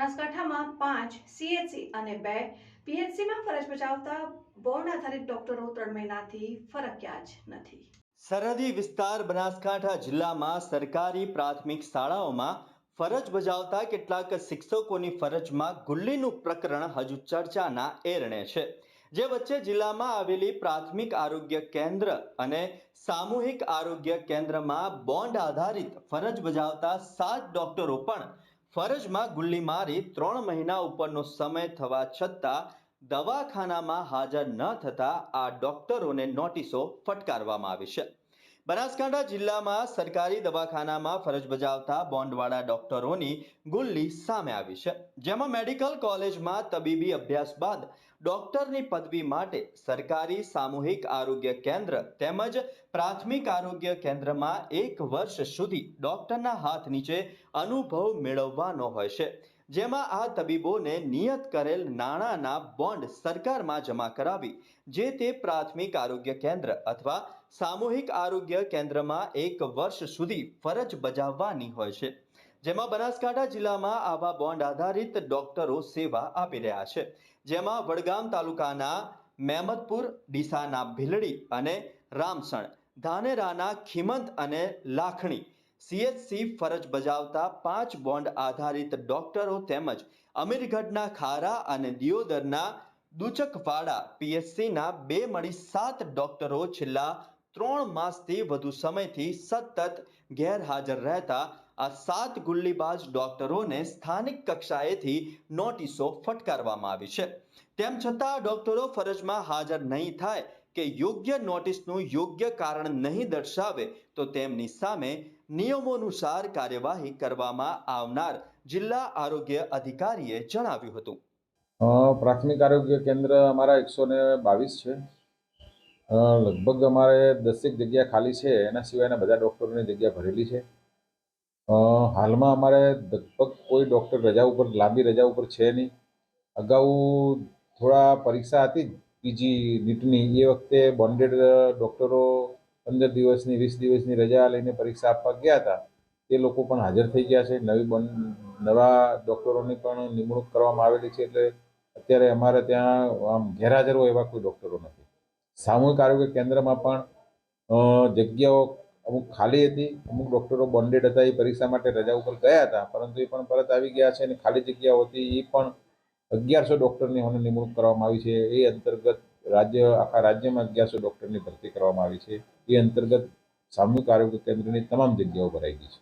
બનાસકાંઠામાં પાંચ સીએચસી અને બે પીએચસીમાં ફરજ બજાવતા બોર્ડ આધારિત ડોક્ટરો ત્રણ મહિનાથી ફરક્યા જ નથી. સરહદી વિસ્તાર બનાસકાંઠા જિલ્લામાં સરકારી પ્રાથમિક શાળાઓમાં ફરજ બજાવતા કેટલાક શિક્ષકોની ફરજમાં ગુલ્લીનું પ્રકરણ હજુ ચર્ચાના એરણે છે, જે વચ્ચે જિલ્લામાં આવેલી પ્રાથમિક આરોગ્ય કેન્દ્ર અને સામૂહિક આરોગ્ય કેન્દ્રમાં બોન્ડ આધારિત ફરજ બજાવતા સાત ડોક્ટરો પણ ફરજમાં ગુલ્લી મારી ત્રણ મહિના ઉપરનો સમય થવા છતાં દવાખાનામાં હાજર ન થતા આ ડોક્ટરોને નોટિસો ફટકારવામાં આવી છે. બનાસકાંઠા જિલ્લામાં સરકારી દવાખાનામાં ફરજ બજાવતા બોન્ડવાળા ડોક્ટરોની ગુલ્લી સામે આવી છે. જેમાં મેડિકલ કોલેજમાં તબીબી અભ્યાસ બાદ ડોક્ટરની પદવી માટે સરકારી સામૂહિક આરોગ્ય કેન્દ્ર તેમજ પ્રાથમિક આરોગ્ય કેન્દ્રમાં એક વર્ષ સુધી ડોક્ટરના હાથ નીચે અનુભવ મેળવવાનો હોય છે. જેમાં આ તબીબોને નિયત કરેલ નાણાંના બોન્ડ સરકારમાં જમા કરાવી, જે તે પ્રાથમિક આરોગ્ય કેન્દ્ર અથવા સામૂહિક આરોગ્ય કેન્દ્રમાં એક વર્ષ સુધી ફરજ બજાવવાની હોય છે. જેમાં બનાસકાંઠા જિલ્લામાં આવા બોન્ડ આધારિત ડોક્ટરો સેવા આપી રહ્યા છે. જેમાં વડગામ તાલુકાના મેમદપુર ડીસાના ભીલડી અને રામસણ, ધાનેરાના ખીમંત અને લાખણી સીએચસી ફરજ બજાવતા પાંચ બોન્ડ આધારિત ડોક્ટરો તેમજ અમીરગઢના ખારા અને દિયોદરના દુચકવાડા પીએચસીના બે મળી સાત ડોક્ટરો છેલ્લા ત્રણ માસથી વધુ સમયથી સતત ગેરહાજર રહેતા આ સાત ગુલ્લીબાજ ડોક્ટરોને સ્થાનિક કક્ષાએથી નોટિસો ફટકારવામાં આવી છે. તેમ છતાં ડોક્ટરો ફરજમાં હાજર નહીં થાય કે યોગ્ય નોટિસનું યોગ્ય કારણ નહીં દર્શાવે, તો તેમની સામે નિયમોનુસાર કાર્યવાહી કરવામાં આવનાર જિલ્લા આરોગ્ય અધિકારીએ જણાવ્યું હતું. પ્રાથમિક આરોગ્ય કેન્દ્ર અમારા એકસો ને બાવીસ છે. લગભગ અમારે દસેક જગ્યા ખાલી છે. એના સિવાયના બધા ડૉક્ટરોની જગ્યા ભરેલી છે. હાલમાં અમારે લગભગ કોઈ ડૉક્ટર રજા ઉપર, લાંબી રજા ઉપર છે નહીં. અગાઉ થોડા પરીક્ષા હતી બીજી નીટની. એ વખતે બોન્ડેડ ડૉક્ટરો પંદર દિવસની, વીસ દિવસની રજા લઈને પરીક્ષા આપવા ગયા હતા. તે લોકો પણ હાજર થઈ ગયા છે. નવી બોન્ડ નવા ડૉક્ટરોની પણ નિમણૂક કરવામાં આવેલી છે એટલે અત્યારે અમારે ત્યાં આમ ગેરહાજર હોય એવા કોઈ ડૉક્ટરો નથી. સામૂહિક આરોગ્ય કેન્દ્રમાં પણ જગ્યાઓ અમુક ખાલી હતી, અમુક ડૉક્ટરો બોન્ડેડ હતા, એ પરીક્ષા માટે રજા ઉપર ગયા હતા, પરંતુ એ પણ પરત આવી ગયા છે અને ખાલી જગ્યાઓ હતી, એ પણ અગિયારસો ડૉક્ટરની હવે નિમણૂક કરવામાં આવી છે. એ અંતર્ગત રાજ્ય, આખા રાજ્યમાં અગિયારસો ડૉક્ટરની ભરતી કરવામાં આવી છે. એ અંતર્ગત સામૂહિક આરોગ્ય કેન્દ્રની તમામ જગ્યાઓ ભરાઈ ગઈ છે.